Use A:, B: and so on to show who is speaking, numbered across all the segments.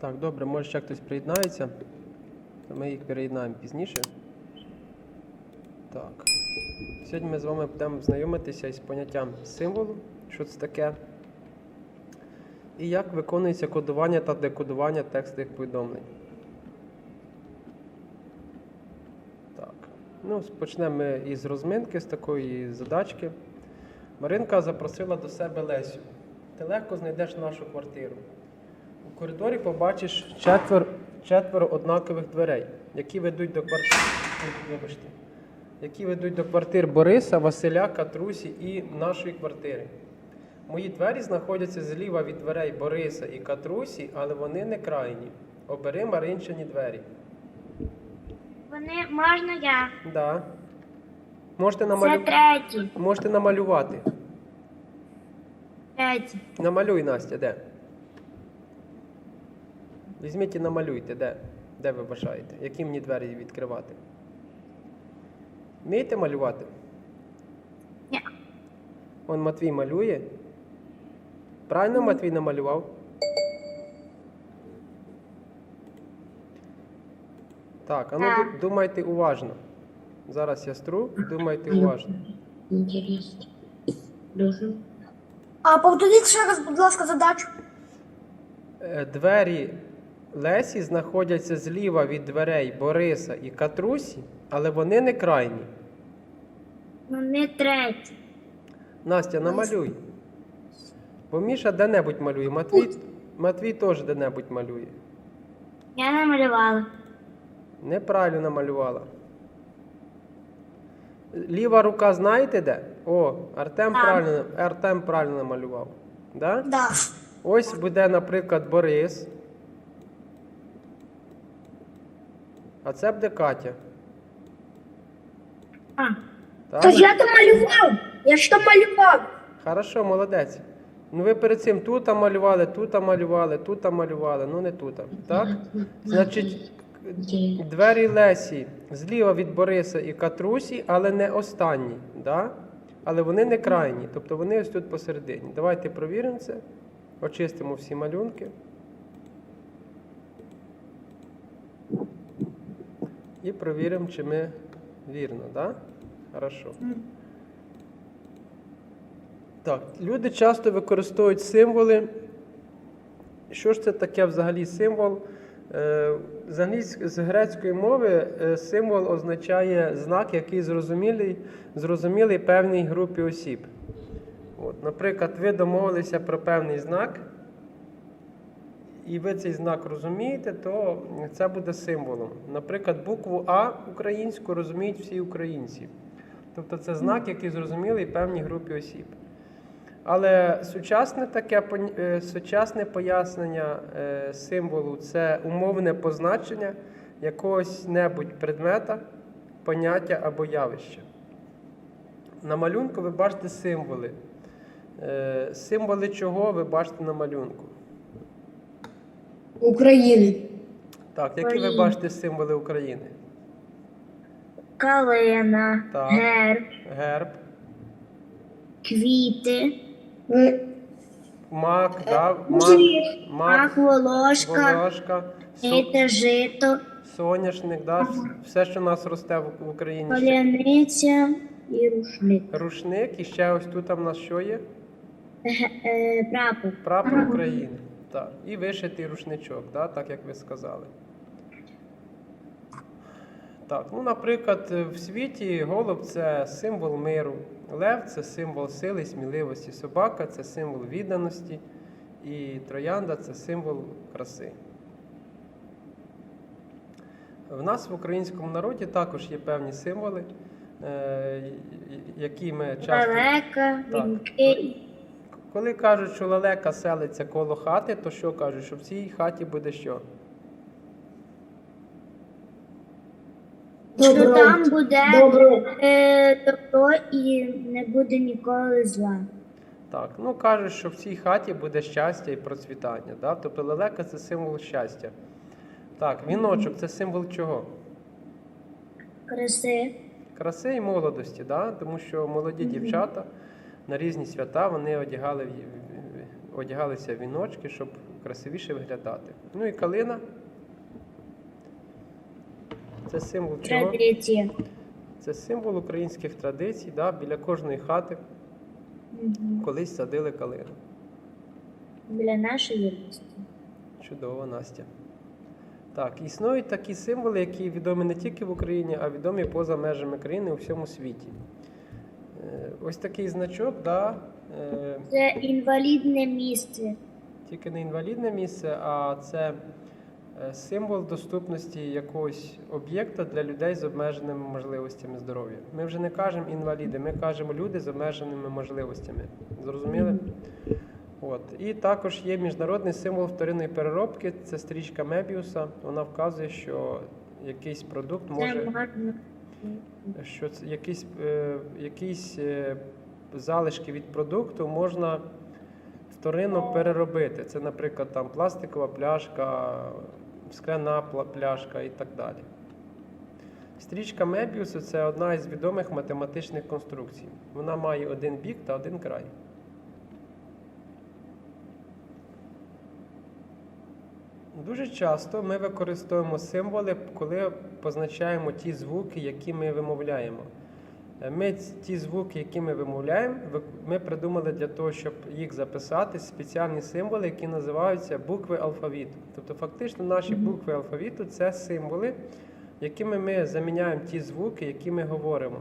A: Так, добре, може ще хтось приєднається. Ми їх переєднаємо пізніше. Так. Сьогодні ми з вами будемо знайомитися із поняттям символу, що це таке, і як виконується кодування та декодування текстових повідомлень. Так. Ну, почнемо ми із розминки, з такої задачки. Маринка запросила до себе Лесю. Ти легко знайдеш нашу квартиру. Коридорі побачиш четвер, четверо однакових дверей, які ведуть до квартир. Вибачте, які ведуть до квартир Бориса, Василя, Катрусі і нашої квартири. Мої двері знаходяться зліва від дверей Бориса і Катрусі, але вони не крайні. Обери Маринчині двері.
B: Вони можна я.
A: Да. Можете,
B: Це
A: намалю... Можете намалювати.
B: Третій.
A: Намалюй, Настя, де? Візьміть і намалюйте, де? Де ви бажаєте? Які мені двері відкривати? Вмієте малювати?
B: Ні.
A: Он Матвій малює. Правильно Матвій намалював? Так, а ну
B: Так.
A: думайте уважно. Зараз я стру, думайте уважно.
C: Интересно. Дуже.
D: А повторіть ще раз, будь ласка, задачу.
A: Е, Двері Лесі знаходяться зліва від дверей Бориса і Катрусі, але вони не крайні.
B: Вони треті.
A: Настя, намалюй. Бо Міша де-небудь малює. Матвій, Матвій теж де-небудь малює.
B: Я намалювала.
A: Неправильно намалювала. Ліва рука знаєте де? О, Артем правильно, Артем правильно намалював. Да?
D: Да.
A: Ось буде, наприклад, Борис. А це буде Катя.
B: А,
A: Так?
D: Тож я то малював. Я ж то малював.
A: Хорошо, молодець. Ну ви перед цим тут малювали, тут малювали, тут малювали, ну не тут. Так? Значить, двері Лесі зліва від Бориса і Катрусі, але не останні. Да? Але вони не крайні, тобто вони ось тут посередині. Давайте провіримо це. Очистимо всі малюнки. І провіримо, чи ми вірно, да? Хорошо. Так, люди часто використовують символи. Що ж це таке взагалі символ? Е, З, грецької мови е, символ означає знак, який зрозумілий, зрозумілий певній групі осіб. От, наприклад, ви домовилися про певний знак, і ви цей знак розумієте, то це буде символом. Наприклад, букву А українську розуміють всі українці. Тобто це знак, який зрозумілий певній групі осіб. Але сучасне таке е, сучасне пояснення е, символу це умовне позначення якогось небудь предмета, поняття або явища. На малюнку ви бачите символи. Е, Символи чого ви бачите на малюнку?
C: України.
A: Так, які ви
B: Україна.
A: бачите символи України?
B: калина,
A: Так.
B: герб,
A: Герб,
B: квіти,
A: мак, да, мак,
B: мак,
A: мак,
B: волошка,
A: волошка, со-
B: жито, жито,
A: соняшник, да, все, що у нас росте в в Україні. ще.
B: поляниця і рушник.
A: Рушник, і ще ось тут в нас що є?
B: Ге- е, Прапор.
A: Прапор України. Так. І вишитий рушничок, да, так як ви сказали. Так, ну, наприклад, в світі голуб це символ миру, лев це символ сили, сміливості, собака це символ відданості, і троянда це символ краси. В нас в українському народі також є певні символи, е, які ми часто.
B: Лелека,
A: Так. Коли кажуть, що лелека селиться коло хати, то що кажуть, що в цій хаті буде що?
B: Що
C: Добро.
B: там буде
C: Добро.
B: е, добро і не буде ніколи зла.
A: Так, ну кажуть, що в цій хаті буде щастя і процвітання. Да? Тобто лелека це символ щастя. Так, віночок це символ чого?
B: Краси.
A: Краси і молодості, да? тому що молоді дівчата на різні свята вони одягали, одягалися в віночки, щоб красивіше виглядати. Ну і калина. Це символ чого? Це символ українських традицій. Да? Біля кожної хати
B: Мгм.
A: колись садили калину.
B: Для нашої місті.
A: Чудово, Настя. Так, існують такі символи, які відомі не тільки в Україні, а відомі поза межами країни у всьому світі. Е, Ось такий значок, да, е,
B: Це інвалідне місце.
A: тільки не інвалідне місце, а це е, символ доступності якогось об'єкта для людей з обмеженими можливостями здоров'я. Ми вже не кажемо інваліди, ми кажемо люди з обмеженими можливостями. Зрозуміли? От. І також є міжнародний символ вторинної переробки, це стрічка Мебіуса. Вона вказує, що якийсь продукт може. Що це якісь, е, якісь е, залишки від продукту можна вторинно переробити. Це, наприклад, там пластикова пляшка, скляна пляшка і так далі. Стрічка Мебіусу це одна із відомих математичних конструкцій. Вона має один бік та один край. Дуже часто ми використовуємо символи, коли позначаємо ті звуки, які ми вимовляємо. Е, Ми ті звуки, які ми вимовляємо, ми придумали для того, щоб їх записати спеціальні символи, які називаються букви алфавіту. Тобто, фактично, наші букви алфавіту це символи, якими ми заміняємо ті звуки, які ми говоримо.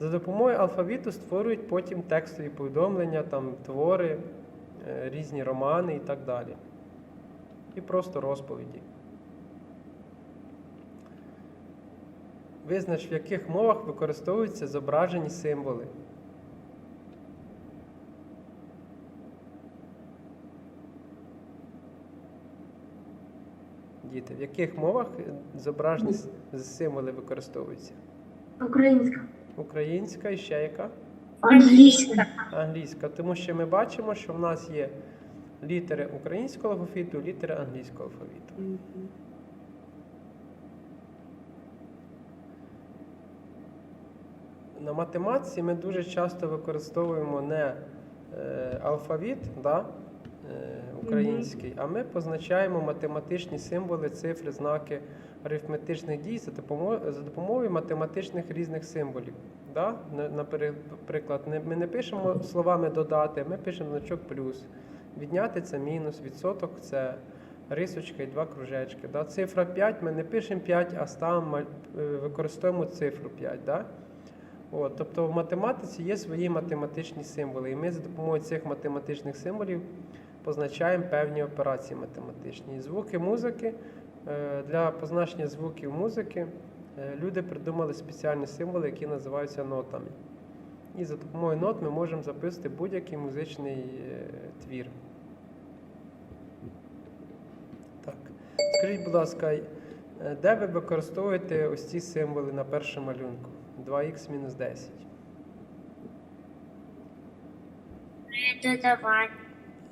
A: За допомогою алфавіту створюють потім текстові повідомлення, там, твори, е, різні романи і так далі. І просто розповіді. Визнач, в яких мовах використовуються зображені символи. Діти, в яких мовах зображені символи використовуються?
D: Українська.
A: Українська і ще яка?
D: Англійська.
A: Англійська. Тому що ми бачимо, що в нас є літери українського алфавіту, літери англійського алфавіту. На математиці ми дуже часто використовуємо не е, алфавіт да, е, український, а ми позначаємо математичні символи, цифри, знаки арифметичних дій за допомогою, за допомогою математичних різних символів. Да? Наприклад, ми не пишемо словами додати, ми пишемо значок плюс. Відняти це мінус, відсоток це рисочка і два кружечки. Да? Цифра 5, ми не пишемо 5, а ставимо, е, використовуємо цифру 5. Да? От, тобто в математиці є свої математичні символи, і ми за допомогою цих математичних символів позначаємо певні операції математичні. Звуки музики е, для позначення звуків музики е, люди придумали спеціальні символи, які називаються нотами. І за допомогою нот ми можемо записати будь-який музичний твір. Так. Скажіть, будь ласка, е, де ви використовуєте ось ці символи на першому малюнку? 2х мінус 10.
B: Додавання.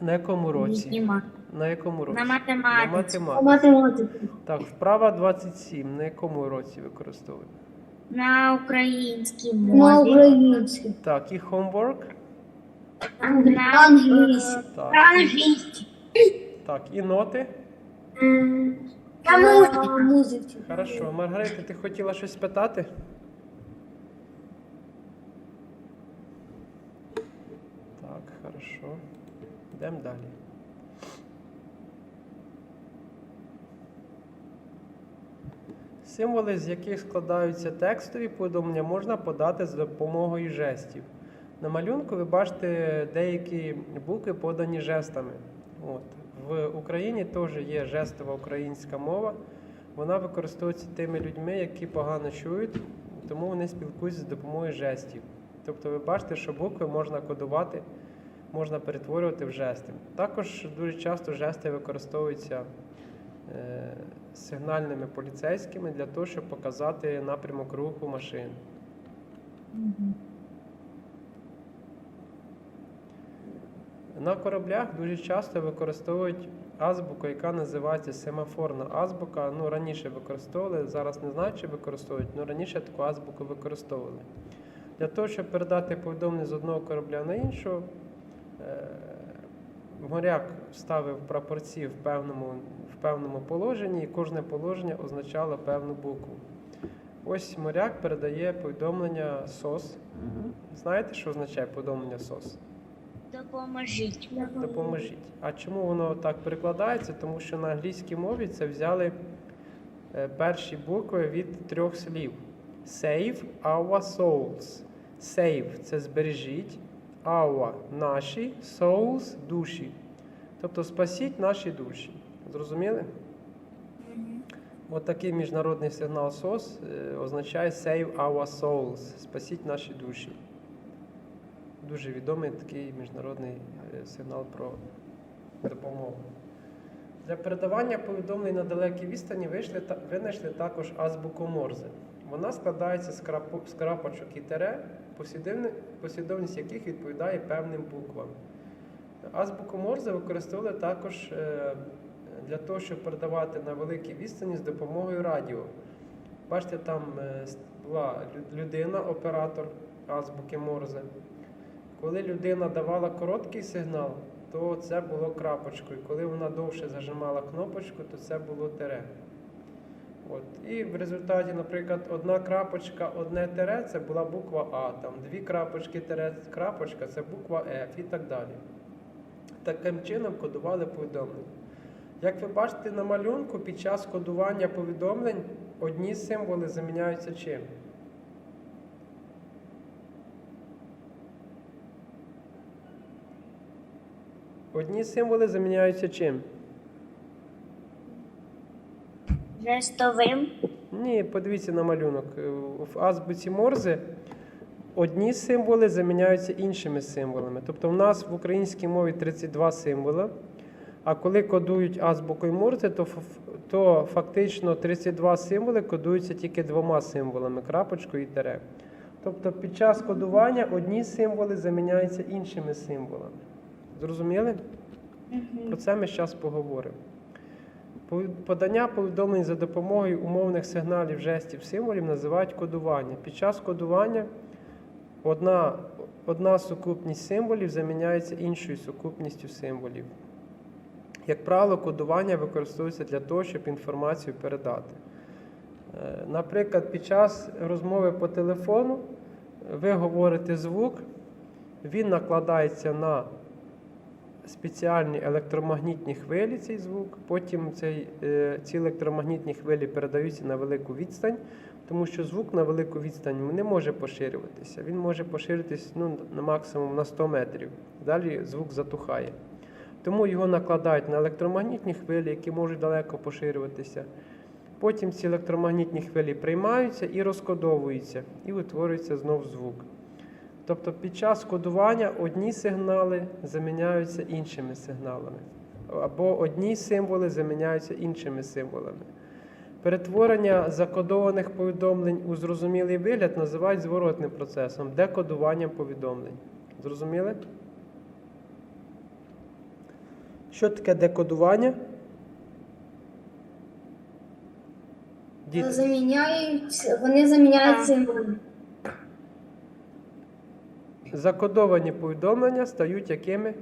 A: На якому році?
B: Віднімання.
A: На якому році?
B: На
A: На
B: математиці.
A: математиці. Так, вправа 27. На якому році використовуємо?
B: На українській
D: На українській.
A: Так, і homework.
B: На
D: Англійській.
A: Так, так, і ноти.
D: На музиці.
A: Хорошо. Маргарита, ти хотіла щось спитати? Так, хорошо. Йдемо далі. Символи, з яких складаються текстові повідомлення, можна подати за допомогою жестів. На малюнку ви бачите деякі букви подані жестами. От. В Україні теж є жестова українська мова. Вона використовується тими людьми, які погано чують, тому вони спілкуються за допомогою жестів. Тобто ви бачите, що букви можна кодувати, можна перетворювати в жести. Також дуже часто жести використовуються е, сигнальними поліцейськими для того, щоб показати напрямок руху машин. На кораблях дуже часто використовують азбуку, яка називається семафорна азбука. Ну, раніше використовували, зараз не знаю, чи використовують, але раніше таку азбуку використовували. Для того, щоб передати повідомлення з одного корабля на іншого, е, моряк ставив прапорці в певному, в певному положенні, і кожне положення означало певну букву. Ось моряк передає повідомлення СОС. Знаєте, що означає повідомлення СОС?
B: Допоможіть.
A: Допоможіть. А чому воно так перекладається? Тому що на англійській мові це взяли е, перші букви від трьох слів: Save our souls. Save це збережіть, our наші, souls душі. Тобто спасіть наші душі. Зрозуміли? От такий міжнародний сигнал SOS е, означає Save our souls. Спасіть наші душі. Дуже відомий такий міжнародний е, сигнал про допомогу. Для передавання повідомлень на далекій відстані вийшли та, винайшли також азбуку Морзе. Вона складається з, крапу, з крапочок і тере, послідовність яких відповідає певним буквам. Азбуку Морзе використовували також е, для того, щоб передавати на великій відстані з допомогою радіо. Бачите, там е, була людина, оператор азбуки Морзе. Коли людина давала короткий сигнал, то це було крапочкою. Коли вона довше зажимала кнопочку, то це було тире. От. І в результаті, наприклад, одна крапочка, одне тире це була буква А, там дві крапочки, тире, крапочка це буква F і так далі. Таким чином кодували повідомлення. Як ви бачите на малюнку, під час кодування повідомлень одні символи заміняються чим? Одні символи заміняються чим?
B: Жестовим.
A: Ні, подивіться на малюнок. В азбуці Морзе одні символи заміняються іншими символами. Тобто в нас в українській мові 32 символи, а коли кодують азбукою Морзе, то, то фактично 32 символи кодуються тільки двома символами крапочкою і тире. Тобто під час кодування одні символи заміняються іншими символами. Зрозуміли? Про це ми зараз поговоримо. Подання повідомлень за допомогою умовних сигналів, жестів, символів називають кодування. Під час кодування одна, одна сукупність символів заміняється іншою сукупністю символів. Як правило, кодування використовується для того, щоб інформацію передати. Е, Наприклад, під час розмови по телефону ви говорите звук, він накладається на спеціальні електромагнітні хвилі цей звук. Потім цей, е, ці електромагнітні хвилі передаються на велику відстань, тому що звук на велику відстань не може поширюватися. Він може поширитись ну, на максимум на 100 метрів. Далі звук затухає. Тому його накладають на електромагнітні хвилі, які можуть далеко поширюватися. Потім ці електромагнітні хвилі приймаються і розкодовуються, і утворюється знов звук. Тобто під час кодування одні сигнали заміняються іншими сигналами, або одні символи заміняються іншими символами. Перетворення закодованих повідомлень у зрозумілий вигляд називають зворотним процесом, декодуванням повідомлень. Зрозуміли? Що таке декодування? Діти.
D: Заміняють, вони заміняють символи.
A: Закодовані повідомлення стають якими?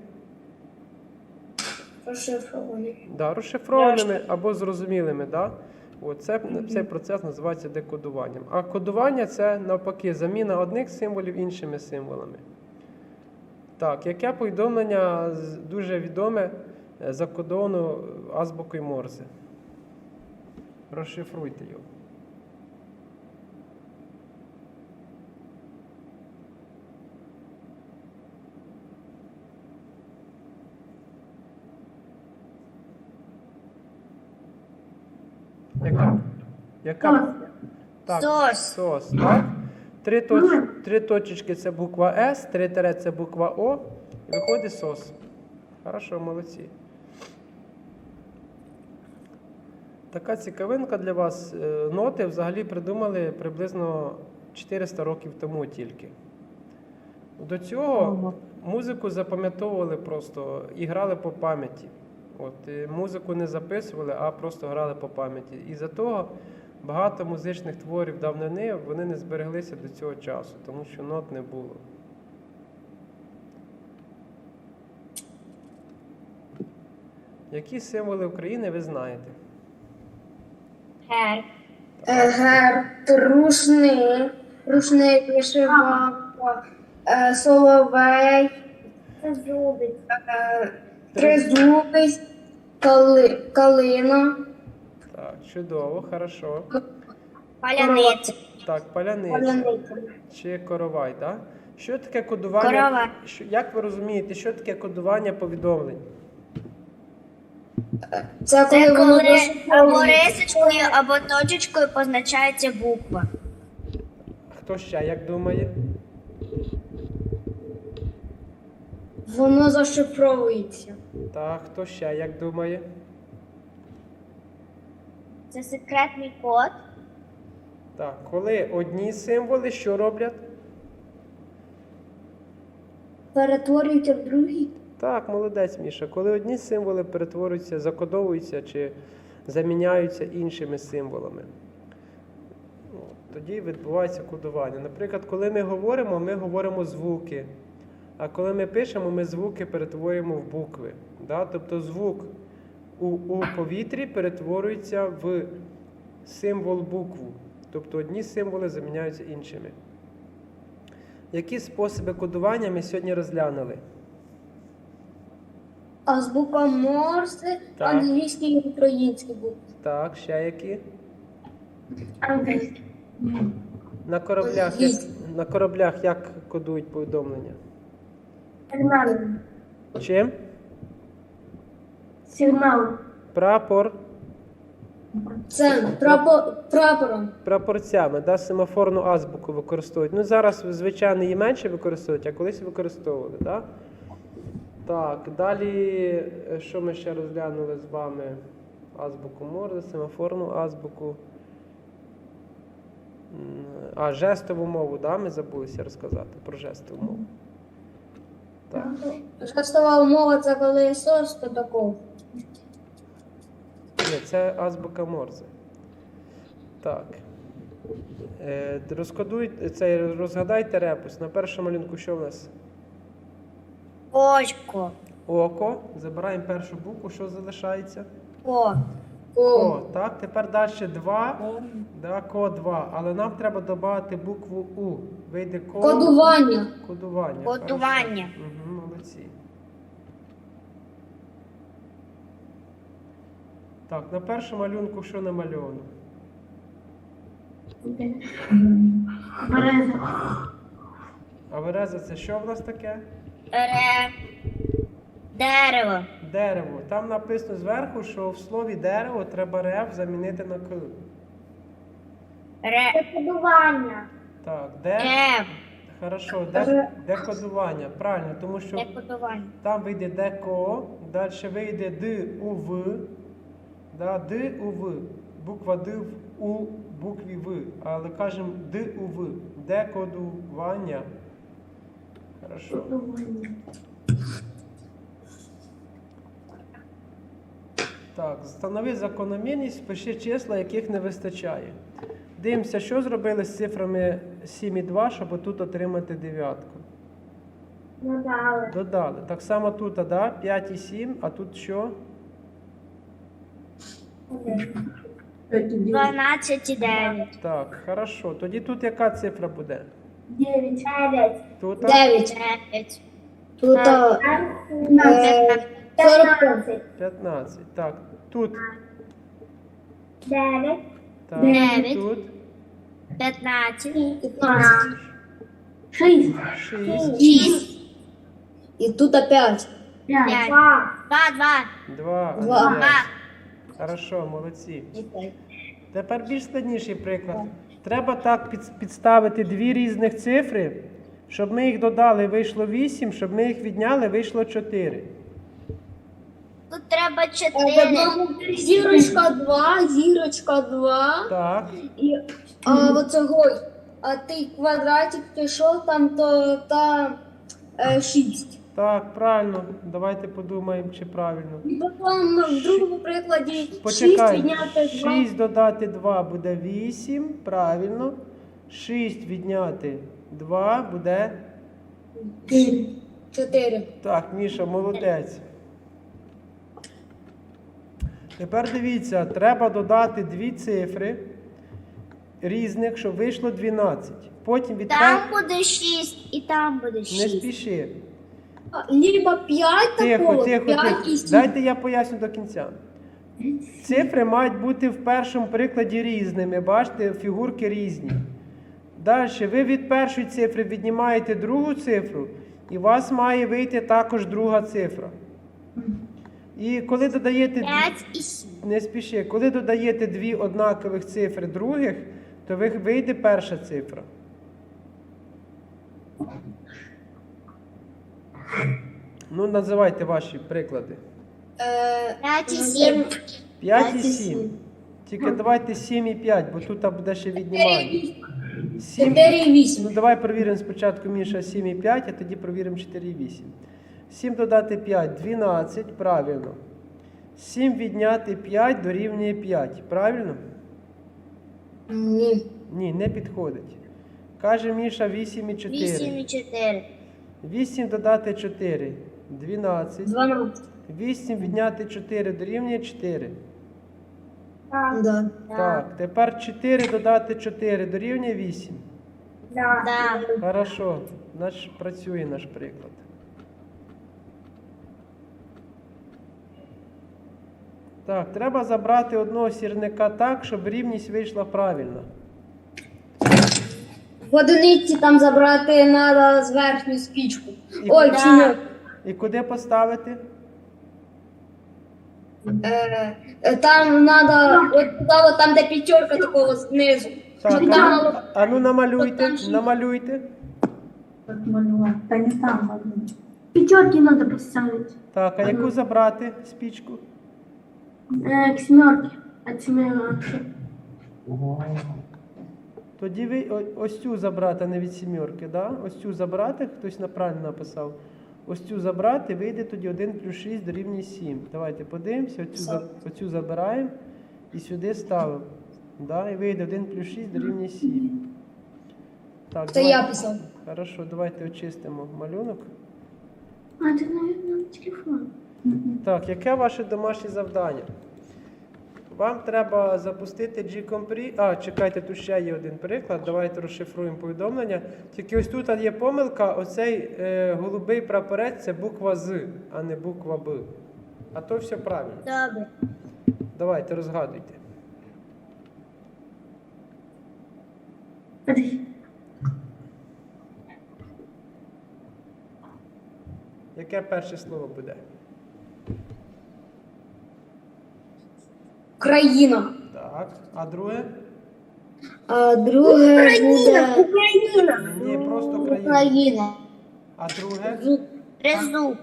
D: Розшифровані.
A: Да, розшифрованими або зрозумілими. Да? От це, цей процес називається декодуванням. А кодування це навпаки заміна одних символів іншими символами. Так, яке повідомлення дуже відоме е, закодовано азбукою Морзе? Розшифруйте його. Яка? Яка? Так,
B: Сос.
A: Сос, так? Три, точ... Три точечки це буква С, три тире це буква О, і виходить сос. Хорошо, молодці. Така цікавинка для вас. Е, Ноти взагалі придумали приблизно 400 років тому тільки. До цього музику запам'ятовували просто і грали по пам'яті. От, музику не записували, а просто грали по пам'яті. І за того багато музичних творів давнини вони не збереглися до цього часу, тому що нот не було. Які символи України ви знаєте?
B: Герб.
D: Е, Герб, рушник, рушник, вишиванка, е, соловей, е, тризубець, кали, калина,
A: Так, чудово, хорошо.
B: Паляниця.
A: Так, паляниця.
D: паляниця.
A: Чи коровай, так? Що таке кодування?
B: Коровай.
A: Що, як ви розумієте, що таке кодування повідомлень?
D: Це коли
B: Це
D: воно
B: коли або рисочкою, або точечкою позначається буква.
A: Хто ще як думає?
D: Воно зашифровується.
A: Так, хто ще як думає?
B: Це секретний код.
A: Так, коли одні символи що роблять?
D: Перетворюється в другий.
A: Так, молодець, Міша. Коли одні символи перетворюються, закодовуються чи заміняються іншими символами. Тоді відбувається кодування. Наприклад, коли ми говоримо, ми говоримо звуки. А коли ми пишемо, ми звуки перетворюємо в букви. Да? Тобто звук у, у повітрі перетворюється в символ букву. Тобто одні символи заміняються іншими. Які способи кодування ми сьогодні розглянули?
D: Азбука
A: Так.
D: англійські і українські букви.
A: Так, ще які?
D: Англійські.
A: На кораблях, як, на кораблях як кодують повідомлення?
D: Сигнал.
A: Чим?
D: Сигнал.
A: Прапор,
D: Це прапор, прапором.
A: прапорцями, да, семафорну азбуку використовують. Ну, зараз, звичайно, її менше використовують, а колись використовували. Да? Так, далі, е, що ми ще розглянули з вами? Азбуку Морзе, семафорну азбуку. А, жестову мову, да, ми забулися розказати про жестову мову. Так.
D: Жестова умова це коли то такого.
A: Ні, це азбука Морзе. Так. Е, розкодуйте, це, розгадайте репус. На першому малюнку що в нас?
B: Очко.
A: Око. Забираємо першу букву, що залишається?
B: О.
A: О, так, тепер далі 2. Да, ко 2. Але нам треба додати букву У. Вийде ко.
D: Кодування.
A: Кодування.
B: Кодування.
A: Угу, молодці. Так, на першому малюнку що намальовано? А береза це що в нас таке?
B: Ре. Дерево.
A: Дерево. Там написано зверху, що в слові дерево треба рев замінити на к.
B: Ре.
D: Кодування.
A: Так, де?
B: Ре.
A: Хорошо, де, де кодування? Правильно, тому що
B: Декодування.
A: там вийде деко, далі вийде д у в. Да, д у в. Буква д в у букві в. Але кажемо д у в. Декодування. Хорошо. Так, встанови закономірність, пиши числа, яких не вистачає. Дивимося, що зробили з цифрами 7 і 2, щоб тут отримати дев'ятку.
D: Надали.
A: Додали. Так само тут, а, да? 5 і 7, а тут що?
B: 12 і 9.
A: Так, хорошо. Тоді тут яка цифра буде?
D: Дев'ять.
A: Тут а?
D: Дев'ять.
B: 9.
D: Тут а, е, сорок п'ять.
A: 15. Так, тут.
D: Дев'ять.
A: Так,
B: Дев'ять.
A: тут
B: 15.
D: П'ятнадцять. Шість.
A: 6,
B: 6.
D: І тут опять.
B: П'ять.
D: Два.
B: 2.
A: 2,
D: Два.
A: 5. Хорошо, молодці. Тепер більш складніший приклад. Треба так під- підставити дві різних цифри, щоб ми їх додали, вийшло 8, щоб ми їх відняли, вийшло 4.
B: Тут треба
D: Е,
B: 4.
D: Зірочка два, зірочка два.
A: Так,
D: І а, оцього, а ти квадратик пішов, там то та е, шість.
A: так, правильно. Давайте подумаємо, чи правильно.
D: І потім в другому прикладі шість
A: Почекай,
D: відняти два.
A: 6 додати 2 буде 8, правильно. 6 відняти 2 буде.
D: Чотири.
A: Так, Міша, молодець. Тепер дивіться, треба додати дві цифри різних, щоб вийшло 12. Потім від
B: Там буде 6 і там буде 6.
A: Не
B: 6.
A: спіши.
D: Либо 5
A: Тихо,
D: такого,
A: тихо,
D: 5
A: тихо.
D: і 7.
A: Дайте я поясню до кінця. Цифри мають бути в першому прикладі різними. Бачите, фігурки різні. Далі, ви від першої цифри віднімаєте другу цифру, і у вас має вийти також друга цифра. І коли додаєте дві-
B: 5 і 7.
A: не спіши, коли додаєте дві однакових цифри других, то ви- вийде перша цифра. Ну, називайте ваші приклади.
D: Е,
B: 5 і 7.
A: 5 і
D: П'ять і
A: 7.
D: сім.
A: Тільки давайте 7 і 5, бо тут буде ще віднімання. 7.
D: 4 і 8.
A: Ну давай перевіримо спочатку Міша 7 і 5, а тоді перевіримо 4 і 8. 7 додати 5 12, правильно. 7 відняти 5 дорівнює 5. Правильно?
D: Ні.
A: Ні, не підходить. Каже Міша 8 і 4.
B: 8 і 4.
A: 8 додати 4 12.
D: 12.
A: 8 відняти 4 дорівнює 4.
D: Да.
A: Так, тепер 4 додати 4 дорівнює 8.
B: Да.
A: Хорошо, наш працює наш приклад. Так, треба забрати одного сірника так, щоб рівність вийшла правильно.
D: В одиниці там забрати треба з верхню спічку.
A: І
D: Ой,
B: куди?
D: чи не.
A: І куди поставити?
D: Е, е, там треба, от туди, там, де п'ятерка такого знизу.
A: Так, а,
D: там
A: ну- а ну намалюйте,
D: там ж-
A: намалюйте.
E: Да не там. Пятерки надо поставить.
A: Так, а яку забрати спічку?
E: Э, к семерке. От семерки.
A: Тоді ви о- ось цю забрати, а не від сімерки, да? Ось цю забрати, хтось неправильно написав. Ось цю забрати, вийде тоді 1 плюс 6 дорівнює 7. Давайте подивимося, оцю, за- оцю забираємо і сюди ставимо. Да? І вийде 1 плюс 6 дорівнює 7. Так,
D: Це я писав.
A: Хорошо, давайте очистимо малюнок.
E: А, ты, наверное, на телефон.
A: Так, яке ваше домашнє завдання? Вам треба запустити G-Compre. А, чекайте, тут ще є один приклад. Давайте розшифруємо повідомлення. Тільки ось тут є помилка. Оцей е, голубий прапорець це буква З, а не буква Б. А то все правильно.
B: Добре.
A: Давайте розгадуйте. Яке перше слово буде?
D: Країна.
A: Так. А друге?
D: А друге буде
B: Україна.
A: Ні, просто країна.
B: Україна.
A: А друге?
B: Тризуб.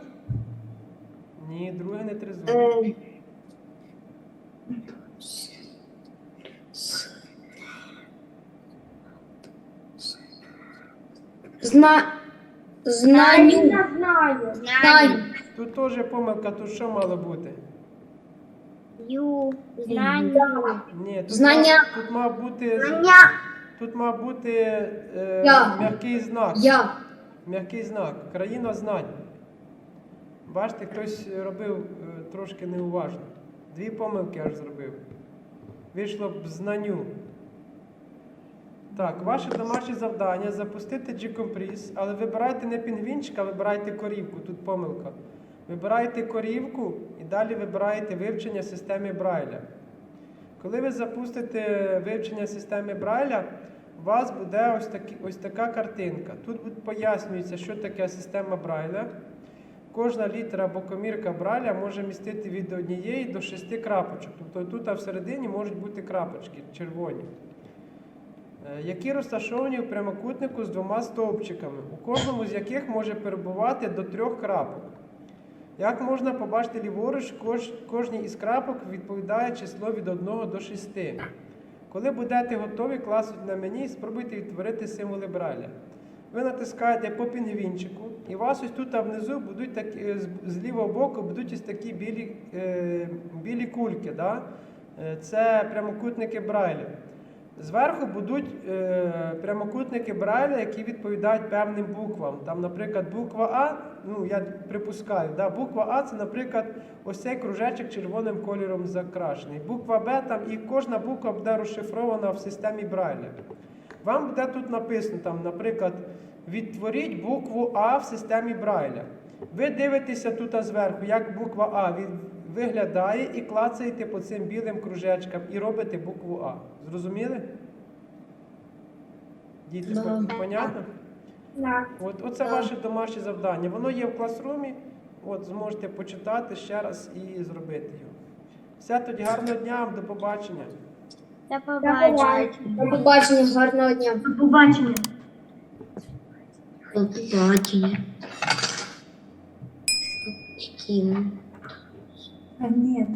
A: Ні, друге не тризуб.
D: е, зна... знанню.
B: знаю.
D: Знань.
A: Тут теж помилка, тут що мало бути?
B: Ю. Знання.
A: Ні, тут
D: Знання.
A: Мав, тут мав бути.
B: Знання.
A: Тут мав бути е,
D: Я.
A: м'який знак.
D: Я.
A: М'який знак. Країна знань. Бачите, хтось робив е, трошки неуважно. Дві помилки аж зробив. Вийшло б знанню. Так, ваше домашнє завдання запустити G-компрес, але вибирайте не пінгвінчика, вибирайте корівку. Тут помилка. Вибирайте корівку і далі вибираєте вивчення системи Брайля. Коли ви запустите вивчення системи Брайля, у вас буде ось, такі, ось така картинка. Тут пояснюється, що таке система Брайля. Кожна літера або комірка Брайля може містити від однієї до шести крапочок. Тобто тут а всередині можуть бути крапочки червоні, е, які розташовані у прямокутнику з двома стовпчиками, у кожному з яких може перебувати до трьох крапок. Як можна побачити ліворуч, кож, кожній із крапок відповідає число від 1 до 6. Коли будете готові, класнуть на мені спробуйте відтворити символи Брайля. Ви натискаєте по пінгвінчику, і вас ось тут внизу будуть такі, е, з, з лівого боку будуть ось такі білі, е, білі кульки. Да? Е, Це прямокутники Брайля. Зверху будуть е, прямокутники Брайля, які відповідають певним буквам. Там, наприклад, буква А, ну я припускаю, да, буква А це, наприклад, ось цей кружечок червоним кольором закрашений. Буква Б там і кожна буква буде розшифрована в системі Брайля. Вам буде тут написано, там, наприклад, відтворіть букву А в системі Брайля. Ви дивитеся тут зверху, як буква А виглядає, і клацаєте по цим білим кружечкам і робите букву А. Зрозуміли? Діти,
C: Да.
A: пон- понятно?
B: Так.
A: От, оце
C: Да.
A: ваше домашнє завдання. Воно є в класрумі. От зможете почитати ще раз і зробити його. Все тоді гарного дня, вам, до побачення.
B: До
D: До
B: побачення.
D: побачення, гарного дня.
E: До побачення.
C: До побачення. Кім.
E: А, Ні.